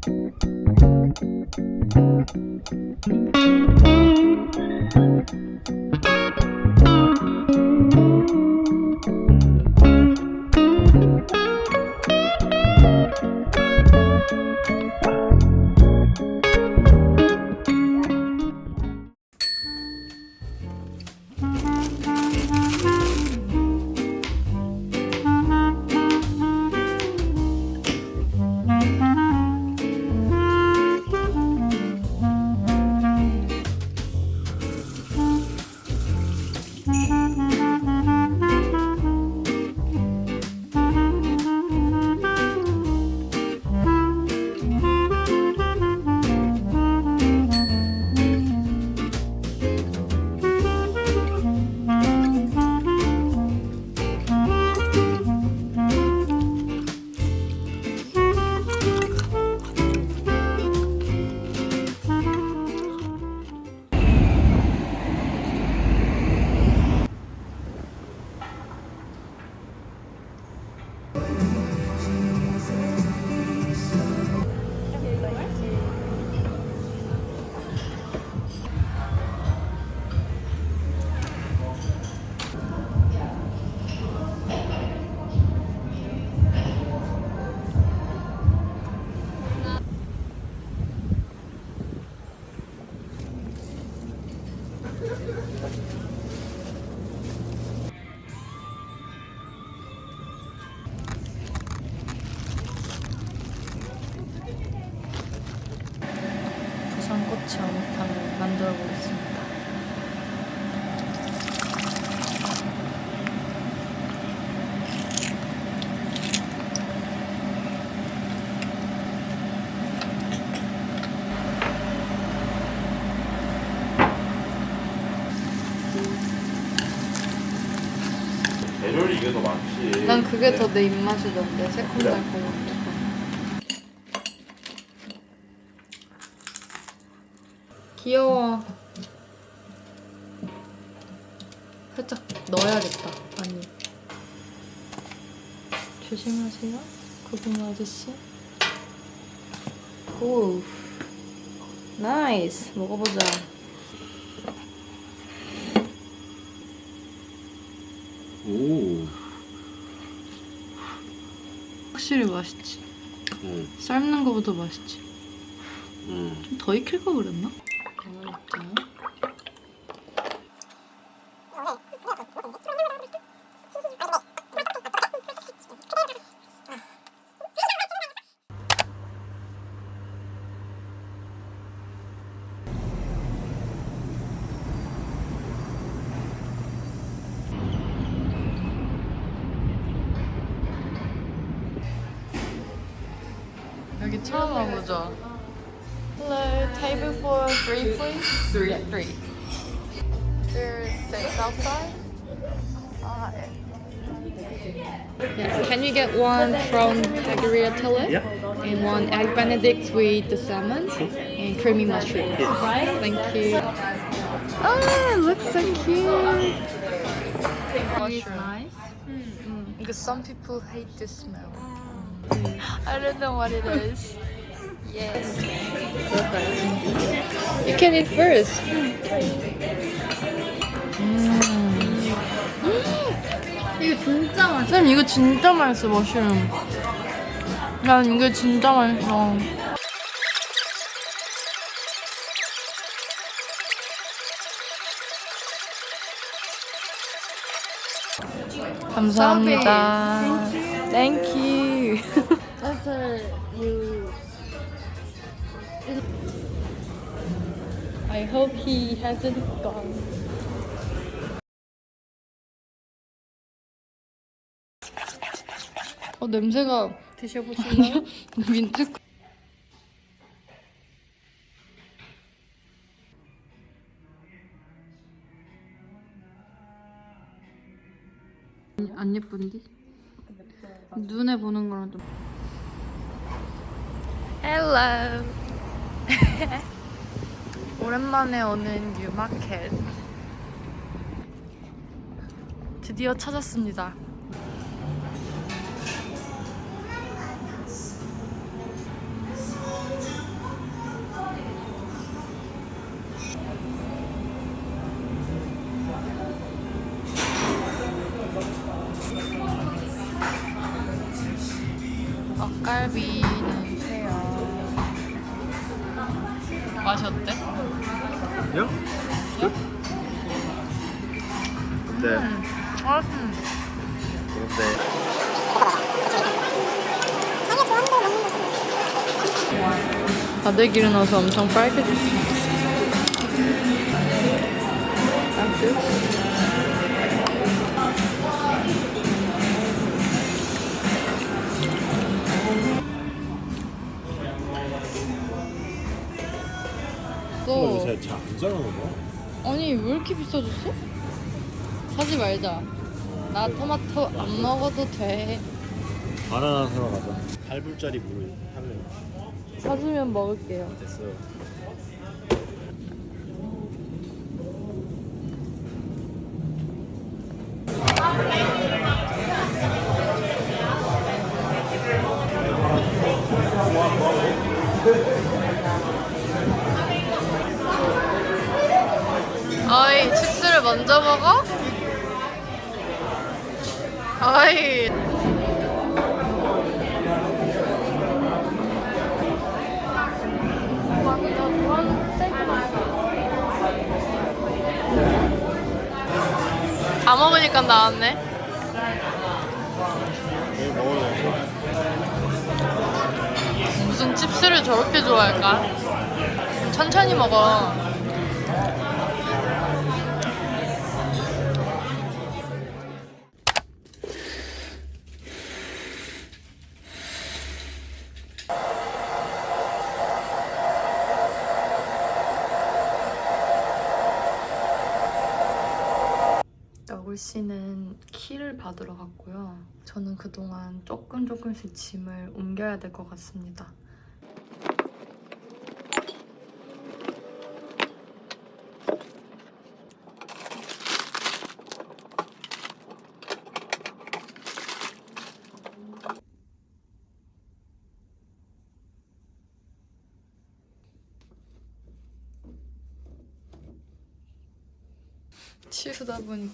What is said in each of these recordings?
부산 어묵탕을 만들어 보겠습니다. 배럴이 이게 더 많지. 난 그게 더 내 입맛이던데 새콤달콤한 거. 귀여워. 살짝 넣어야겠다. 아니. 조심하세요. 고등어 아저씨. 오. 나이스. 먹어보자. 오. 확실히 맛있지. 응. 삶는 거보다 맛있지. 응. 좀 더 익힐 걸 그랬나? 여기 처음 와보죠. Hello, table for three, please. Three. Yeah, three. There's six outside. Yes. Can we get one from tagliatelle? Yeah. And one egg benedict with the salmon and creamy mushroom. Thank you. Oh, it looks so cute. It's nice. Because some people hate the smell. I don't know what it is. Yes. You can eat first. 이거 진짜 맛있어. 쌤 이거 진짜 맛있어 머쉬룸. 난 이게 진짜 맛있어. 감사합니다. Thank you. After you I hope he hasn't gone. 어 냄새가 드셔보실래요? 민트. 안 예쁜디? 눈에 보는 거랑 좀. Hello. 오랜만에 오는 뉴마켓. 드디어 찾았습니다. 야? 네. 음, 음. 그런데 다대기를 넣어서 엄청 빨개졌어. 너 요새 잘안 자라는 거? 아니 왜 이렇게 비싸졌어? 사지 말자. 나 토마토 안 먹어도 돼. 바나나 사러 가자 8불짜리 물을 할래 사주면 먹을게요. 됐어요 먼저 먹어? 어이 다 먹으니까 나왔네 무슨 칩스를 저렇게 좋아할까? 천천히 먹어 여굴 씨는 키를 받으러 갔고요. 저는 그동안 조금 조금씩 짐을 옮겨야 될 것 같습니다.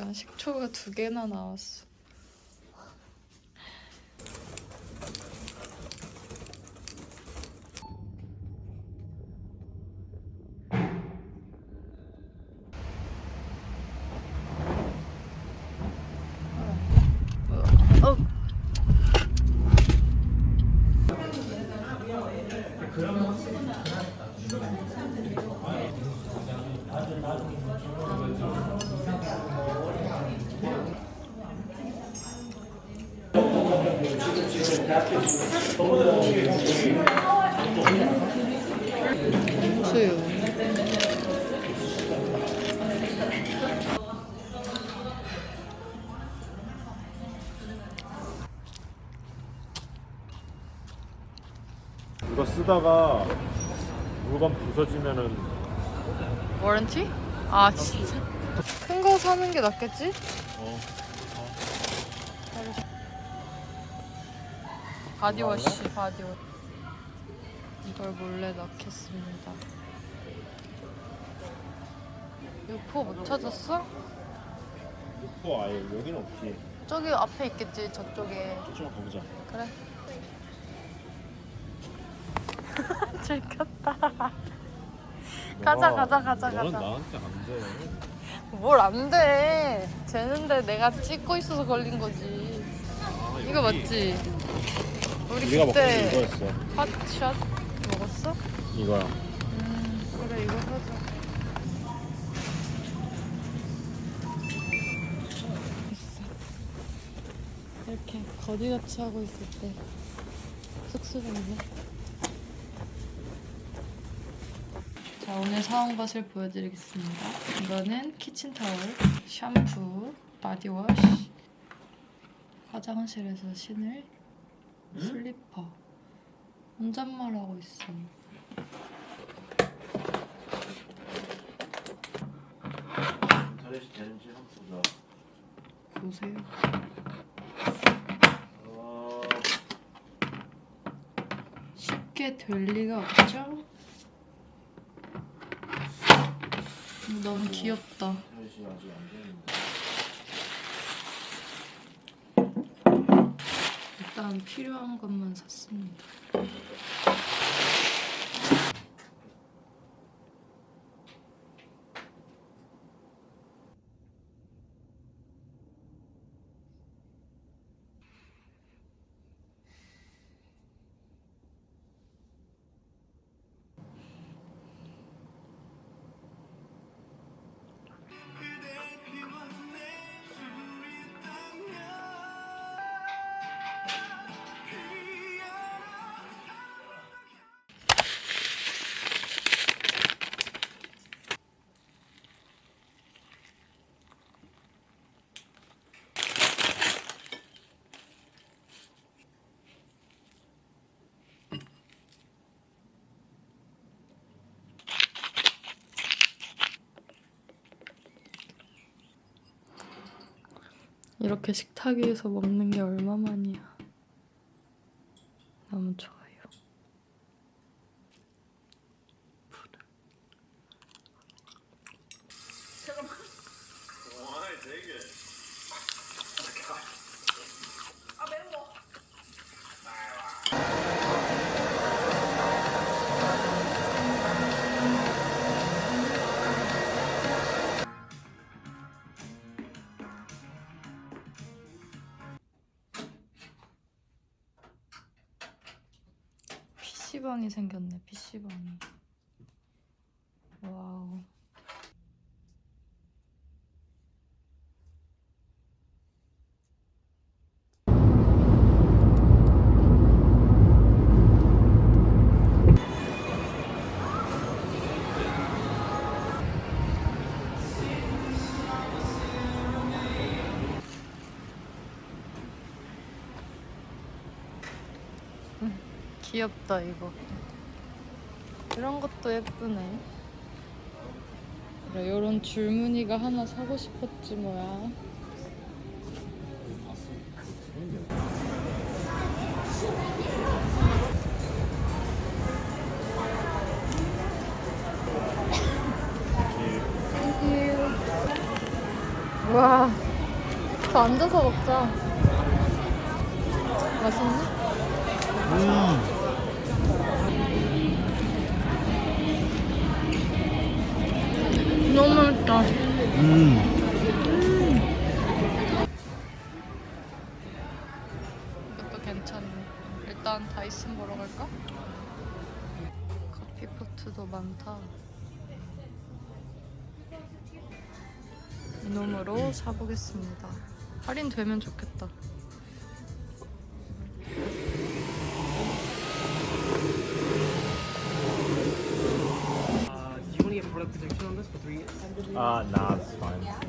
보니까 식초가 두 개나 나왔어. 어. 쓰다가 물건 부서지면은 워런티? 아 진짜? 큰 거 사는 게 낫겠지? 어 바디워시 바디워시 이걸 몰래 넣겠습니다 유포 못 찾았어? 어 아예 여기는 없지 저기 앞에 있겠지 저쪽에 좀 가보자 그래 즐겼다. 가자 가자 가자 너는 가자. 나한테 안 돼. 뭘 안돼? 되는데 내가 찍고 있어서 걸린 거지. 이거 맞지? 우리 우리가 그때 이거였어. 핫샷 먹었어? 이거야. 음 그래 이거 사자. 이렇게 거지같이 하고 있을 때 쑥스럽네 자 오늘 사온 것을 보여드리겠습니다. 이거는 키친타월, 샴푸, 바디워시 화장실에서 신을 슬리퍼 혼잣말 하고 있어 잘해서 되는지 한번 보자. 보세요. 어... 쉽게 될 리가 없죠? 너무 귀엽다. 일단 필요한 것만 샀습니다. 이렇게 식탁 위에서 먹는 게 얼마만이야. 너무 좋아요. PC방이 생겼네, PC방이. 와우. 귀엽다, 이거. 이런 것도 예쁘네. 그래, 이런 줄무늬가 하나 사고 싶었지 뭐야. 와, 더 앉아서 먹자. 맛있니? 음. 너무 맛있다. 음. 이것도 괜찮네. 일단 다이슨 보러 갈까? 커피포트도 많다. 이놈으로 사보겠습니다. 할인되면 좋겠다. Ah, Uh, nah, it's fine.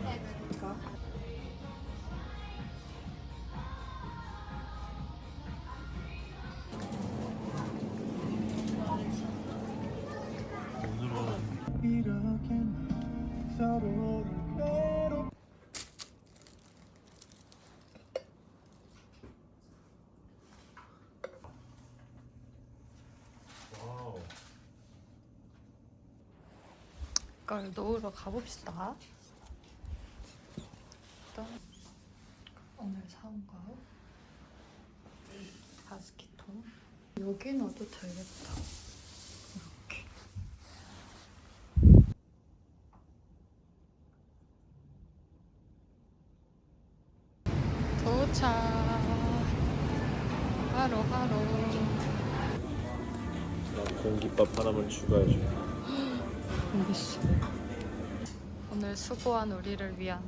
걸 놓으러 가봅시다. 일단 오늘 사온 거 바스키통 여기 넣어도 되겠다. 이렇게 도착. 하루 하루. 난 공깃밥 하나만 추가해줘. 알겠어. 오늘 수고한 우리를 위한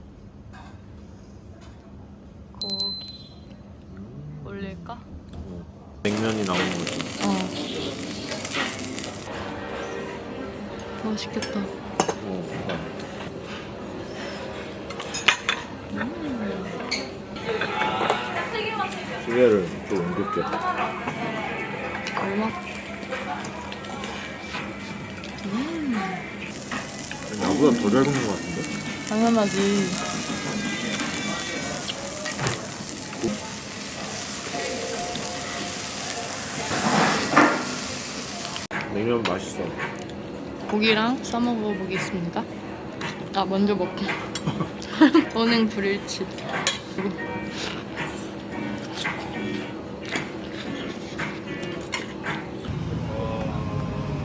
고기 올릴까? 냉면이 나오는 거지. 어. 맛있겠다. 어, 기회를 좀 옮길게. 이거보다 더 짧은 것 같은데? 당연하지. 냉면 맛있어. 고기랑 싸먹어 보겠습니다. 아 먼저 먹게. 언행 불일치.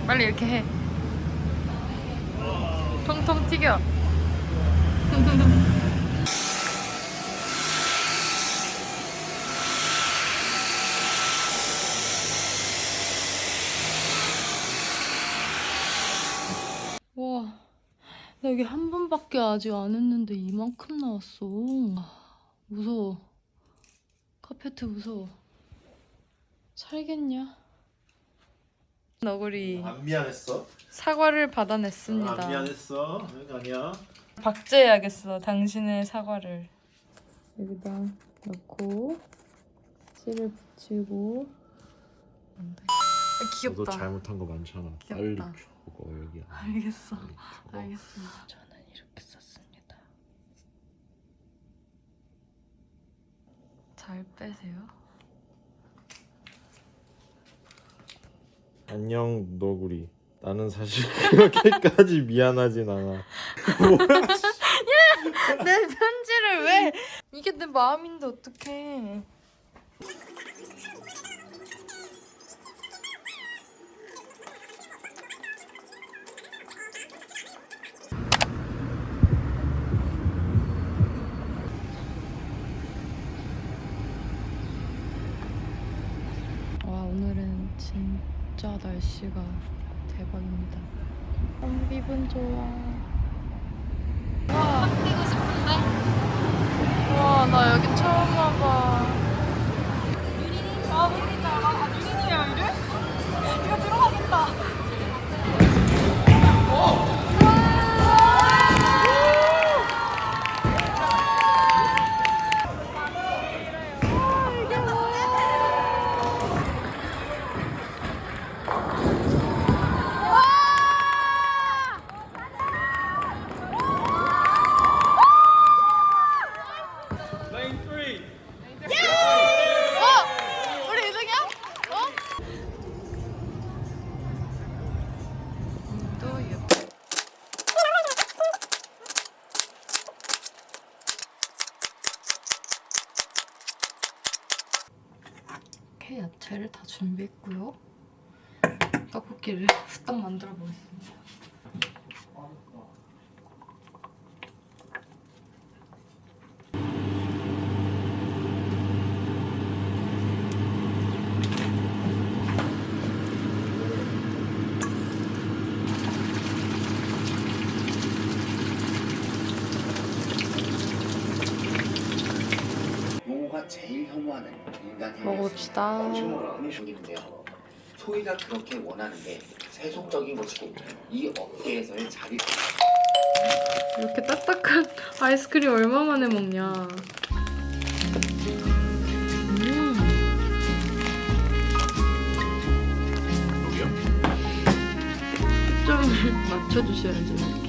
빨리 이렇게 해. 튀겨. 와, 나 여기 한 번밖에 아직 안 했는데 이만큼 나왔어. 아, 무서워. 카페트 무서워. 살겠냐? 너구리 안 미안했어? 사과를 받아냈습니다. 안 미안했어? 응 아니야. 박제해야겠어 당신의 사과를 여기다 넣고 씨를 붙이고 아, 너도 귀엽다 잘못한 거 많잖아. 귀엽다. 빨리 죽어 여기. 알겠어 빨리. 알겠습니다 저는 이렇게 썼습니다 잘 빼세요 안녕 너구리. 나는 사실 그렇게까지 미안하진 않아. 내 편지를 왜 이게 내 마음인데 어떡해 진짜 날씨가 대박입니다 너무 기분 좋아 와 뛰고 싶은데? 와나 여기 처음 떡볶이를 후딱 만들어 보겠습니다. 제일 혐오하는 먹어봅시다. 소희가 그렇게 원하는 게 세속적인 것이고 이 업계에서의 자리 이렇게 딱딱한 아이스크림 얼마 만에 먹냐. 음. 좀 맞춰주셔야지